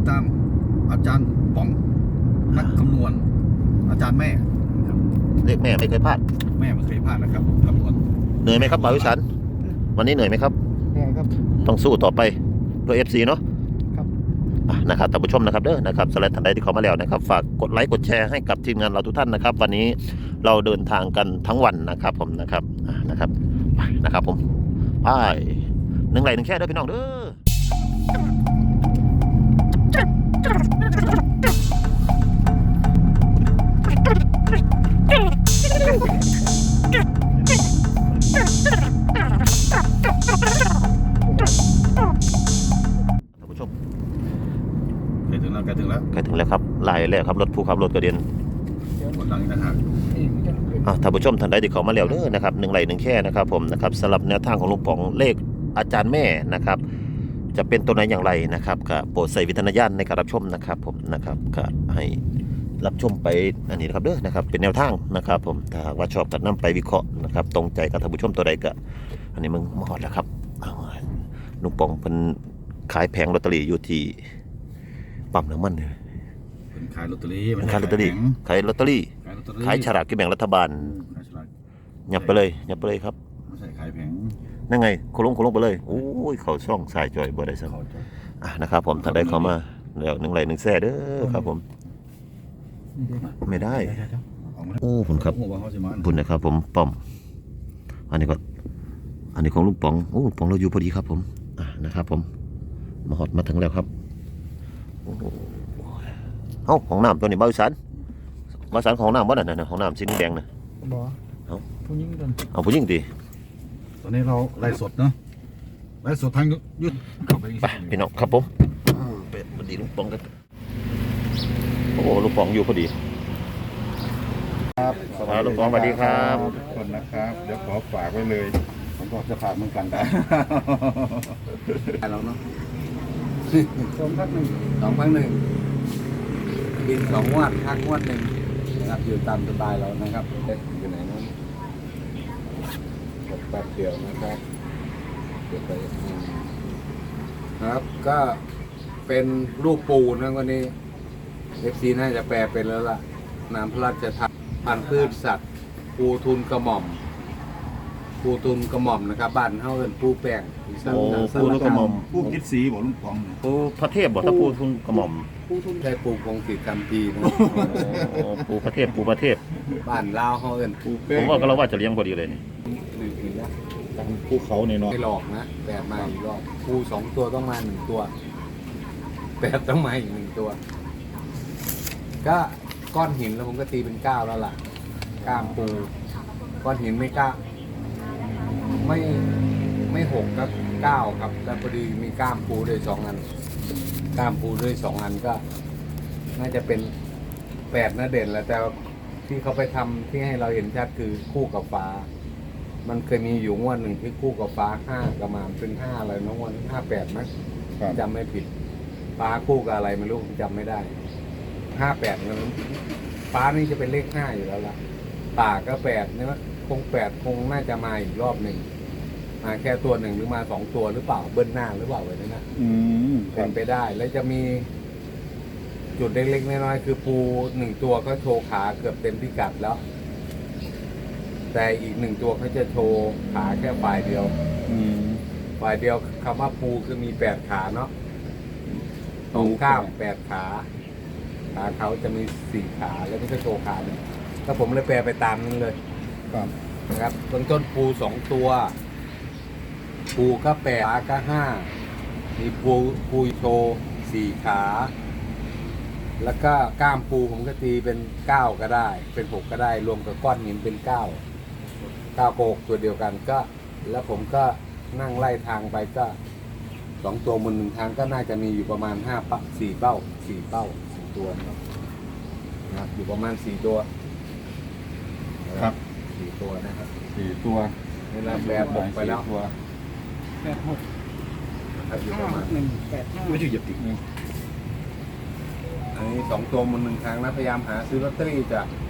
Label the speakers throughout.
Speaker 1: ดตามอาจารย์ป๋องนักคำนวณ อาจารย์แม่ครับ
Speaker 2: เลขแม่ไม่เคยพลาด
Speaker 1: แม่ไม่เคยพลาดนะครับคำนวณ
Speaker 2: เหนื่อยไหมครับบ่าววิสันวันนี้เหนื่อยไหมครับ
Speaker 3: แน่ครับ
Speaker 2: ต้องสู้ต่อไปเพื่อ FC เนาะ
Speaker 3: ครับ
Speaker 2: อะนะครับท่านผู้ชมนะครับเด้อนะครับสไลด์ท่านใดที่เข้ามาแล้วนะครับ ฝากกดไลค์กดแชร์ให้กับทีมงานเราทุกท่านนะครับ วันนี้เราเดินทางกันทั้งวันนะครับ ผมนะครับอะนะครับไปนะครับผมไปหนึ่งไหลหนึ่งแค่เด้อพี่น้องเด้อ ท่านผู้ชม
Speaker 1: ใกล้ถึงแล้วใกล้ถึงแล้ว
Speaker 2: ใกล้ถึงแล้วครับไล่แล้วครับรถผู้ขับรถกระเด็น
Speaker 1: คนดังอีกนะฮะ
Speaker 3: นี่มันจะเป็น
Speaker 2: อะท่านผู้ชมท่านใดที่เข้ามาแล้วเด้อนะครับหนึ่งไหลหนึ่งแค่นะครับผมนะครับสำหรับแนวทางของลุงป๋องเลขอาจารย์แม่นะครับ จะเป็นตัวไหนอย่างไรนะครับก็โปรดใส่วิจารณญาณในการรับชมนะครับ ผมนะครับก็ให้รับชมไปอันนี้นะครับเด้อนะครับ เป็นแนวทางนะครับ ผมถ้าหากว่าชอบตัดน้ำไปวิเคราะห์นะครับ ตรงใจกับท่านผู้ชมตัวใดก็อันนี้มึงมาหอดแล้วครับเอาลุงป๋องเป็นขายแผงลอตเตอรี่อยู่ที่ปั๊มน้ำมันเนี่ย
Speaker 1: เป็นขายลอตเตอรี่
Speaker 2: เป็นขายลอตเตอรี่ขายลอตเตอรี่
Speaker 1: ขายลอตเตอรี่
Speaker 2: ขายฉลากกินแบ่งรัฐบาล
Speaker 1: ขายฉลาก
Speaker 2: หยับไปเลยหยับไปเลยครับ
Speaker 1: ไม่ใช่ขายแผง
Speaker 2: นั่นไงโคลงโคลงไปเลยโอ้ยเขาช่องสายจอยบ่ได้สัก
Speaker 1: เขาจะ
Speaker 2: อะนะครับ ผมถ้าได้เข้ามาแล้วหนึ่งไหลหนึ่งแซ่เด้อครับ ผม
Speaker 3: นี่เด็ก
Speaker 2: ไม่ได้
Speaker 3: เดี๋ยวเดี๋ยว
Speaker 1: เอามา
Speaker 2: โอ้ผมครับ
Speaker 1: หัวาเขาจะมา
Speaker 2: บุญนะครับ ผมป้อม อันนี้ก็ อันนี้ของลุงป๋องโอ้ลุงป๋องเราอยู่พอดีครับ ผม อะนะครับ ผมมาหอดมาถึงแล้วครับโอ้โหเอ้าของน้ำตัวนี้บ้าวิสันบ้าวิสันของน้ำบ้านั่นน่ะของน้ำสีแดงน่ะ
Speaker 3: บอ
Speaker 2: เอ้า
Speaker 3: ผู้หญิงโดน
Speaker 2: เอาผู้หญิงดี
Speaker 1: ต อนนี้เราไลฟ์สดเนาะไลฟ์สดทางยุทธเข้าไป
Speaker 2: ไปพี่น้องครับผมอืมเป็ดพอดีลุงป๋องกันโอ้ลุงป๋องอยู่พอดี
Speaker 1: ครับ
Speaker 2: ครับลุงป๋องสวัสดีครับ
Speaker 1: ทุกคนนะครับเดี๋ยวขอฝากไว้เลยผมก็จะฝากเหมือนกันเราเนาะ
Speaker 3: สองพักหนึ่ง
Speaker 4: สองพันหนึ่งบินสองงวดพักงวดหนึ่งนะครับอยู่ตามสไตล์เรานะครับเล็กอยู่ไหนนั้นกด แป๊บเดียวนะครับเดี๋ยวไปอืมครับ ก็เป็นรูปปูนะวันนี้เอฟซีน่าจะแปลเป็นแล้วล่ะนามพระราชทานพันธุ์พืชสัตว์ปูทุนกระหม่อมปูทุนกระหม่อมนะครับบ้านเฮาเอิ้นปูแป้งอีสาน
Speaker 2: โอ้
Speaker 4: อีสาน
Speaker 2: ปูแล้วก็หม่อม
Speaker 1: ผู้คิดสีบอกลุงปอง
Speaker 2: ปูพระเทพบอกถ้าปูทุนกระหม่อม
Speaker 4: ปูทุนใช้ปูพงศิษฐ์คำพีร์นะ
Speaker 2: โอ้ปูพระเทพปูพระเทพ
Speaker 4: บ้านลาวเฮาเอิ้นปู
Speaker 2: ผ
Speaker 4: เป้
Speaker 2: มว่าก็เราว่าจะเลี้ยงพอดีเลยนี่
Speaker 4: หนึ่งนะ
Speaker 1: ภูเขาในเนาะ
Speaker 4: ไม่หลอกนะแปดมาอีกรอบปูสองตัวต้องมาหนึ่งตัวแปดต้องมาอีกหนึ่งตัว ก็ก้อนหินแล้วผมก็ตีเป็นเก้าแล้วล่ะก้ามปูก้อนหินไม่เก้าไม่ไม่หกก็เก้าครับแล้วพอดีมีก้ามปูด้วยสองอันก้ามปูด้วยสองอันก็ น่าจะเป็นแปดนะเด่นแหล้วแต่ที่เขาไปทำที่ให้เราเห็นชัดคือคู่กับฟ้า มันเคยมีอยู่งวดหนึ่งที่คู่กับฟ้าห้ากับมาเป็นห้าอะไรน้องวันห้าแปดมั้ย
Speaker 1: ครับ
Speaker 4: จำไม่ผิด ฟ้าคู่กับอะไรไม่รู้ผมจำไม่ได้ห้าแปดนั้นฟ้านี่จะเป็นเลขห้าอยู่แล้วล่ะป่าก็แปดเนี่ยคงแปดคงน่าจะมาอีกรอบหนึ่งมาแค่ตัวหนึ่งหรือมาสองตัวหรือเปล่าเบิ้ลหน้าหรือเปล่าไว้นั่นนะ
Speaker 1: อืมค
Speaker 4: เป็
Speaker 1: รับ
Speaker 4: นไปได้แล้วจะมี จุดเล็กๆน้อยๆคือปูหนึ่งตัวก็โชว์ขาเกือบเต็มพิกัดแล้ว แต่อีกหนึ่งตัวเขาจะโชว์ขาแค่ฝ่ายเดียว
Speaker 1: อืม
Speaker 4: ฝ่ายเดียวคำว่าปูคือมีแปดขาเนาะตรงข้ามแปดขาขาเขาจะมีสี่ขาแล้วก็จะโชว์ขาหนึ่งถ้าผมเลยแปลไปตามนั้นเลย
Speaker 1: ครับ
Speaker 4: นะครับเบื้องต้นปูสองตัว ปูก็แปดขาก็ห้ามีปูปูโชว์สี่ขา แล้วก็ก้ามปูผมก็ตีเป็นเก้าก็ได้ เป็นหกก็ได้ รวมกับก้อนหินเป็นเก้าเก้าโกหกตัวเดียวกันก็ แล้วผมก็นั่งไล่ทางไปก็สองตัวบนหนึ่งทางก็น่าจะมีอยู่ประมาณห้าปะสี่เป้าสี่เป้าสี่ตัวนะครับนะครับอยู่ประมาณสี่ตัว
Speaker 1: ครับ
Speaker 4: สี่ตัวนะครับ
Speaker 1: สี่ตัว
Speaker 4: เวลาแบบบอกไปแล้ว
Speaker 1: สี่ตัว
Speaker 3: แปดหก
Speaker 4: นะครับอยู่
Speaker 3: ห้า
Speaker 4: ประมาณ
Speaker 3: หนึ่งแปดห้า
Speaker 1: ไม่ใช่เหยียบติกนี่
Speaker 4: อันนี้สองตัวมันหนึ่งทางนะพยายามหาซื้อลอตเตอรี่จะแล้ว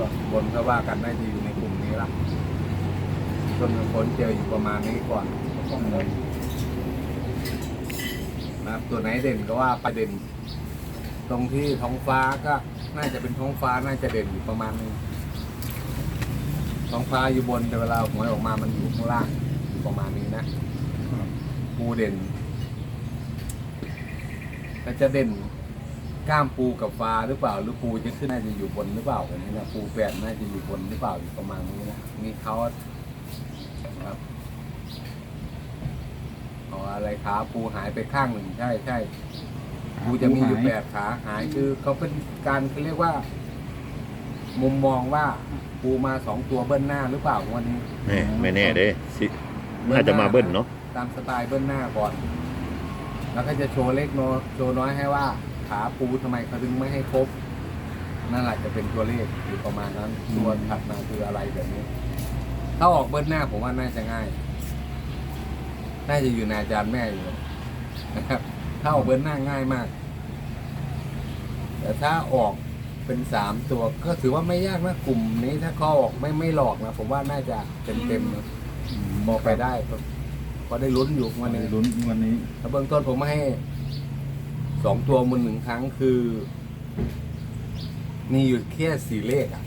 Speaker 4: ก็บนก็ว่ากันน่าจะอยู่ในกลุ่มนี้ละจนคนเจออยู่ประมาณนี้ก่อนก็ต้องเลยไปนะครับตัวไหนเด่นก็ว่าประเด็น ตรงที่ท้องฟ้าก็น่าจะเป็นท้องฟ้าน่าจะเด่นอยู่ประมาณนึงท้องฟ้าอยู่บนแต่เวลาหวยออกมามันอยู่ข้างล่างอยู่ประมาณนี้นะปูเด่นก็จะเด่น กล้ามปูกับฟ้าหรือเปล่า หรือปูจะขึ้นน่าจะอยู่บนหรือเปล่าแบบนี้นะปูแปดน่าจะอยู่บนหรือเปล่าอยู่ประมาณนี้นะมีเขาครับเอาอะไรขาปูหายไปข้างหนึ่งใช่ใช่ปูจะมีอยู่แปดขาหายคือเขาเป็นการเขาเรียกว่า มุมมองว่าปูมาสองตัวเบิ้ลหน้าหรือเปล่าวันนี้
Speaker 2: แน่ไม่แน่เด้สิน่าจะมาเบิ้ลเนาะ
Speaker 4: ตามสไตล์เบิ้ลหน้าก่อน แล้วก็จะโชว์เล็กน้อยโชว์น้อยให้ว่า ขาปูทำไมเขาถึงไม่ให้ครบนั่นแหละจะเป็นตัวเลขอยู่ประมาณนั้นตัวถัดมาคืออะไรแบบนี้ ถ้าออกเบิ้ลหน้าผมว่าน่าจะง่าย น่าจะอยู่ในอาจารย์แม่อยู่นะครับ ถ้าออกเบิ้ลหน้าง่ายมาก แต่ถ้าออกเป็นสามตัวก็ถือว่าไม่ยากนะกลุ่มนี้ถ้าเขาออกไม่ไม่หลอกนะผมว่าน่าจะเต็มเต็มๆนะมองไปได้ก็พอได้ลุ้นอยู่วันนี้
Speaker 1: ลุ้นวันนี้
Speaker 4: แล้วเบื้องต้นผมให้ สองตัวมูลหนึ่งครั้งคือ มีอยู่แค่สี่เลขอะ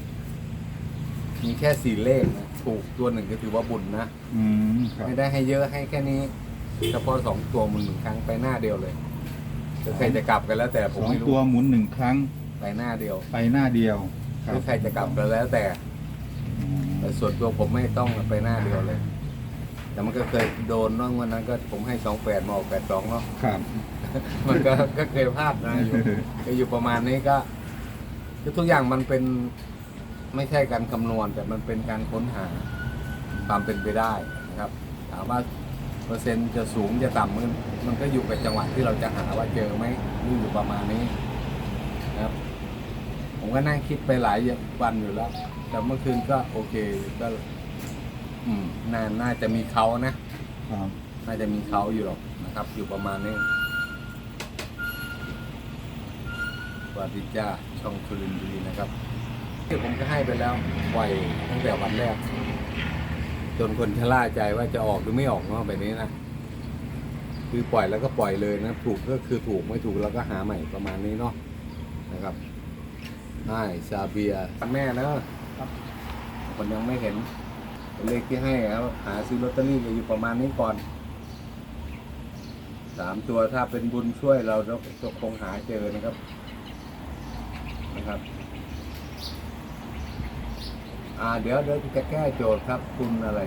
Speaker 4: มีแค่สี่เลขนะถูกตัวหนึ่งก็ถือว่าบุญนะ
Speaker 1: อืมครับ
Speaker 4: ไม่ได้ให้เยอะให้แค่นี้เฉพาะสองตัวมูลหนึ่งครั้งไปหน้าเดียวเลยหรือใครจะกลับกันแล้วแต่ผ
Speaker 1: ส
Speaker 4: ม
Speaker 1: อง
Speaker 4: ไม่รู้
Speaker 1: ตัวหมุนหนึ่งครั้ง
Speaker 4: ไปหน้าเดียว
Speaker 1: ไปหน้าเดียว
Speaker 4: หรือใครจะกลับกันแล้วแต่
Speaker 1: อืม
Speaker 4: แต่ส่วนตัวผมไม่ต้องไปหน้าเดียวเลย แต่มันก็เคยโดนน้องวันนั้นก็ผมให้สองแปดมาออกแปดสองเนาะ
Speaker 1: ครับ
Speaker 4: มันก็ก็เคยพลาดนะอยู่ก็อยู่ประมาณนี้ก็คือทุกอย่างมันเป็นไม่ใช่การคำนวณ แต่มันเป็นการค้นหาความเป็นไปได้นะครับ ถามว่าเปอร์เซ็นต์จะสูงจะต่ำมันมันก็อยู่กับจังหวะที่เราจะหาว่าเจอไหมนี่อยู่ประมาณนี้นะครับ ผมก็นั่งคิดไปหลายวันอยู่แล้ว แต่เมื่อคืนก็โอเคก็ อืมน่าน่าจะมีเขานะ
Speaker 1: ครับ
Speaker 4: น่าจะมีเขาอยู่หรอกนะครับ อยู่ประมาณนี้ วัสดีจ้าช่องคุลินดีนะครับที่ผมก็ให้ไปแล้วปล่อยตั้งแต่วันแรก จนคนชะล่าใจว่าจะออกหรือไม่ออกเนาะแบบนี้นะคือปล่อยแล้วก็ปล่อยเลยนะถูกก็คือถูกไม่ถูกเราก็หาใหม่ประมาณนี้เนาะนะครับใช่ซาเบียแม่แล้วคนยังไม่เห็นเลขที่ให้ครับหาซื้อลอตเตอรี่อยู่ประมาณนี้ก่อนสามตัวถ้าเป็นบุญช่วยเราเราจะคงหาเจอนะครับ นะครับอ่าเดี๋ยวเดี๋ยวจะแก้โจทย์ครับ คุณอะไร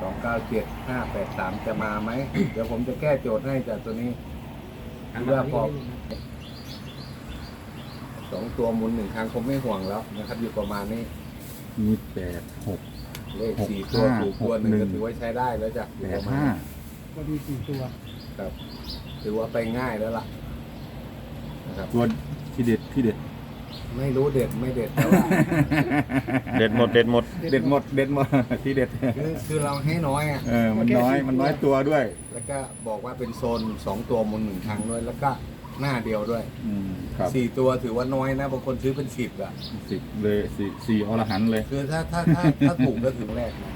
Speaker 4: สองเก้าเจ็ดห้าแปดสามจะมาไหม เดี๋ยวผมจะแก้โจทย์ให้จากตัวนี้คิดว่าพอสองตัวหมุนหนึ่งครั้งผมไม่ห่วงแล้วนะครับ อยู่ประมาณนี้
Speaker 1: มีแปดหก
Speaker 4: เลข
Speaker 1: หก
Speaker 4: สี่ตัว
Speaker 1: ห้า
Speaker 4: ถูกตัวหนึ่ง
Speaker 1: หกหนึ่
Speaker 4: ก็
Speaker 1: ง
Speaker 4: ถือว่าใช้ได้แล้วจ้ะอ
Speaker 1: แป
Speaker 4: ยู่ป
Speaker 1: ด
Speaker 4: ระมาณ
Speaker 1: ห้า
Speaker 4: นี้
Speaker 3: ก็มีสี่ตัว
Speaker 4: ครับถือว่าไปง่ายแล้วล่ะนะครับ
Speaker 1: ตัวที่เด็ดที่เด็ด
Speaker 4: ไม่รู้เด็ดไม่เด็ดแต่ว่า
Speaker 2: เด็ดหมดเด็ดหมด
Speaker 1: เด็ดหมดเด็ดหมด ที่เด็ด
Speaker 4: คือคือเราให้น้อยอะ
Speaker 1: เออ มันน้อย มันน้อยตัวด้วย
Speaker 4: แล้วก็บอกว่าเป็นโซนสองตัวมูลหนึ่งครั้งด้วย แล้วก็หน้าเดียวด้วย
Speaker 1: อืมครับ
Speaker 4: สี่ตัวถือว่าน้อยนะบางคนซื้อเป็นสิบอะ
Speaker 1: สิบเลยสี่สี่อรหันต์เลย
Speaker 4: คือถ้าถ้าถ้าถ้าถูกก็ถึงแรกนะ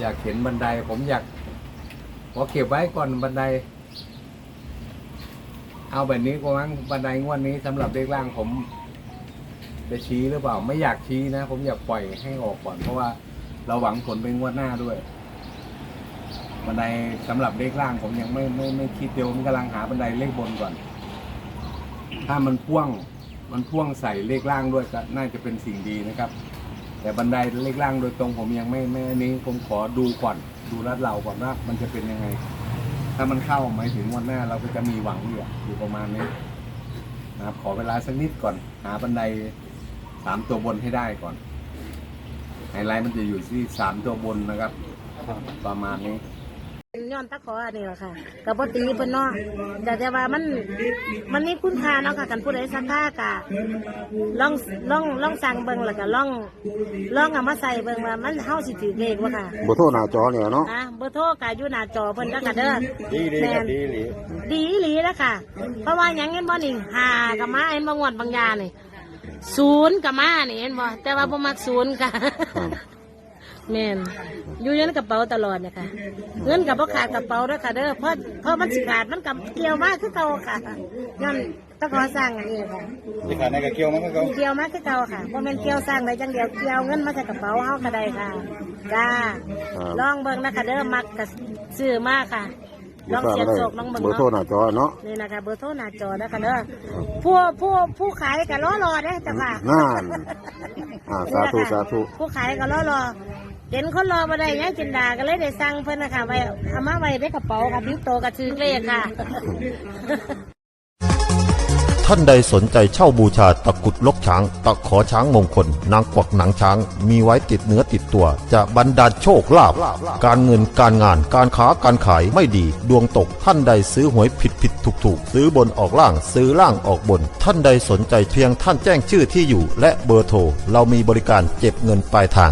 Speaker 4: อยากเห็นบันไดผมอยากขอเก็บไว้ก่อนบันได เอาแบบนี้ก็มั้งบันไดงวดนี้สำหรับเลขล่างผมจะชี้หรือเปล่า ไม่อยากชี้นะ ผมอยากปล่อยให้ออกก่อน เพราะว่าเราหวังผลเป็นงวดหน้าด้วยบันไดสำหรับเลขล่างผมยังไม่ไม่ไม่คิดเดียวผมกำลังหาบันไดเลขบนก่อน ถ้ามันพ่วงมันพ่วงใส่เลขล่างด้วยก็น่าจะเป็นสิ่งดีนะครับ แต่บันไดเลขล่างโดยตรงผมยังไม่ไม่นนี้ผมขอดูก่อน ดูรัดเราก่อนว่ามันจะเป็นยังไง ถ้ามันเข้าหมายถึงวันหน้าเราก็จะมีหวังอยู่อะอยู่ประมาณนี้นะครับ ขอเวลาสักนิดก่อน หาบันไดสามตัวบนให้ได้ก่อนไฮไลท์มันจะอยู่ที่สามตัวบนนะครับ ประมาณนี้
Speaker 5: ย้อนตะขออันนี้แหละค่ะกับปตีเพิ่นเนาะแต่แต่ว่ามันมันมีคุณค่าเนาะค่ะกันผู้ใดสักค่ากะลองลองลองสั่งเบิ่งแล้วก็ลองลองเอามาใส่เบิ่งว่ามันเฮาสิถือเลขบ่ค่ะ
Speaker 2: บ่โทรหน้าจอเนี่ยเนาะ
Speaker 5: อะเบอร์โทรก็อยู่หน้าจอเพิ่นแล้วก็เด้อ
Speaker 2: ดีดี
Speaker 5: แม่
Speaker 2: ครับ
Speaker 5: น
Speaker 2: ดีหลี
Speaker 5: ดีอีหลีแล้วค่ะ เพราะว่าหยังเห็นบ่นี่หากับมาเห็นบ่งวดบางยานี่ศูนย์กับมานี่เห็นบ่แต่ว่าบ่มักศูนย์ค่ะ แม่นอยู่อยันกระเป๋าตลอดนะคะเงินกับพ่ขาดกระเป๋าด้วยค่ะเด้อเพราะเพราะมันสิขาดมันกับเกี่ยวมากคือเก่าค่ะย้อนตะขอสร้างอันนี้ค่ะ
Speaker 1: ที่ขาดในกระเกียวมันก็เขา
Speaker 5: เกี่ยวมากคือเก่าค่ะเพราะมันเกี่ยวสร้างได้จังเดียวเกี่ยวเงินมาจากกระเป๋าเฮาก็ได้ค่ะจ้าลองเบิ่งนะคะเด้อมักกับซื้อมากค่ะลองเสียบโศกลองเบิ่ง
Speaker 2: เบอร์โทร
Speaker 5: เนาะ
Speaker 2: หน้าจอเนาะ
Speaker 5: นี่นะคะเบอร์โทรหน้าจอนะคะเด้อผู้ผู้ผู้ขายก็รอรอเด้อจ้ะค่ะ
Speaker 2: นั่นอ่าสาธุสาธุ
Speaker 5: ผู้ขายก็รอรอ เห็นคนรอมาได้ยังจินดาก็เลยได้สั่งเพิ่นนะคะไว้เอามาไว้ในกระเป๋าค่ะบิ้วโตกับชื่อเลขค่ะ
Speaker 6: ท่านใดสนใจเช่าบูชาตะกรุดลกช้าง ตะขอช้างมงคล นางกวักหนังช้าง มีไว้ติดเนื้อติดตัว จะบรรดาลโชคลาภการเงินการงานการค้าการขายไม่ดี ดวงตกท่านใดซื้อหวยผิดผิดถูกถูกซื้อบนออกล่างซื้อล่างออกบน ท่านใดสนใจเพียงท่านแจ้งชื่อที่อยู่ และเบอร์โทรเรามีบริการเก็บเงินปลายทาง